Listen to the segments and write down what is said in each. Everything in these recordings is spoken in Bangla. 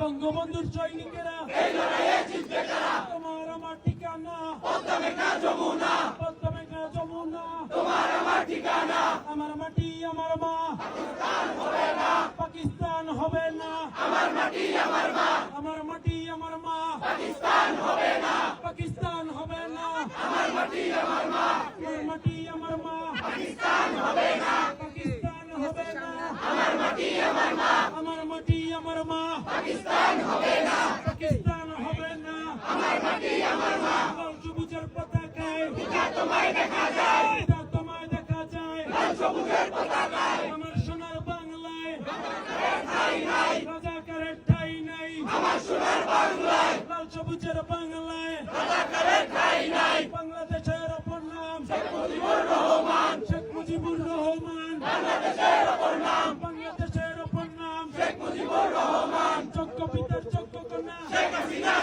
বঙ্গবন্ধুর সৈনিকেরা। তোমার আমার ঠিকানা। পদ্মা যমুনা। আমার মাটি আমার মা। পাকিস্তান হবে না। আমার মাটি আমার মা। আমার মাটি আমার মা। পাকিস্তান হবে না। পাকিস্তান হবে না। আমার মাটি আমার মা। আমার মাটি আমার মা। পাকিস্তান হবে না। পাকিস্তান হবে না। আমার মাটি আমার মা আমার মাটি আমার মা পাকিস্তান হবে না। পাকিস্তান হবে না আমার মাটি আমার মা লাল সবুজের পতাকায়। পিতা তোমায় দেখা যায়। পিতা তোমায় দেখা যায় লাল সবুজের পতাকায় আমার সোনার বাংলায়। রাজাকারের ঠাই নাই। আমার সোনার বাংলায় লাল সবুজের বাংলায়। রাজাকারের ঠাই নাই বাংলাদেশের অপর নাম। শেখ মুজিবুর রহমান। শেখ মুজিবুর রহমান বাংলাদেশের অপর নাম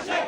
শেখ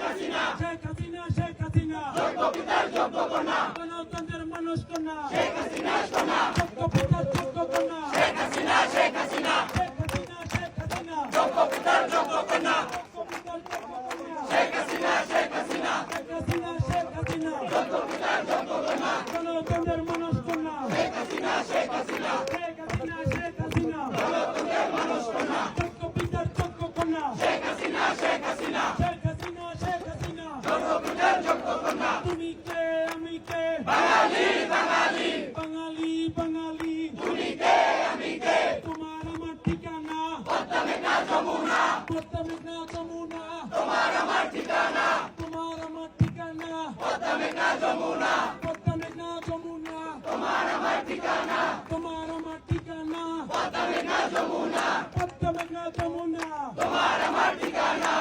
তোমার আমার ঠিকানা পদ্মা মেঘনা যমুনা পদ্মা মেঘনা যমুনা তোমার আমার ঠিকানা তোমার আমার ঠিকানা পদ্মা মেঘনা যমুনা পদ্মা মেঘনা যমুনা তোমার আমার ঠিকানা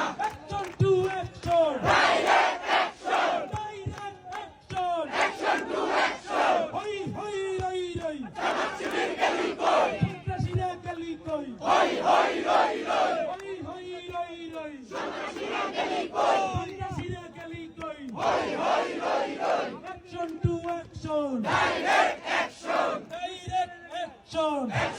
Yeah.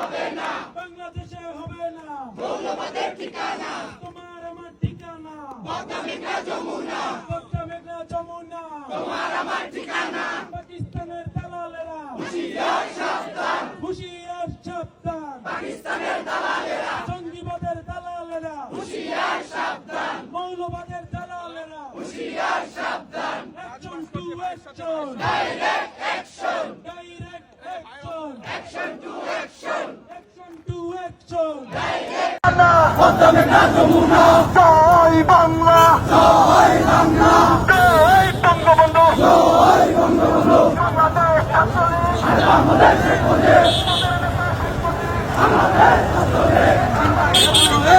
হবে না। বাংলাদেশে হবে না। মৌলবাদের ঠিকানা। তোমার আমার ঠিকানা। পদ্মা মেঘনা যমুনা। পদ্মা মেঘনা যমুনা। তোমার আমার ঠিকানা। পাকিস্তানের দালালেরা। হুশিয়ার সাবধান। হুশিয়ার সাবধান। পাকিস্তানের দালালেরা। জঙ্গিবাদের দালালেরা। হুশিয়ার সাবধান। মৌলবাদের দালালেরা। হুশিয়ার সাবধান। Action to action direct action direct action action to action action to action জয় বাংলা জয় বাংলা জয় বঙ্গবন্ধু জয় বঙ্গবন্ধু বাংলাদেশ ছাত্রলীগ চলছে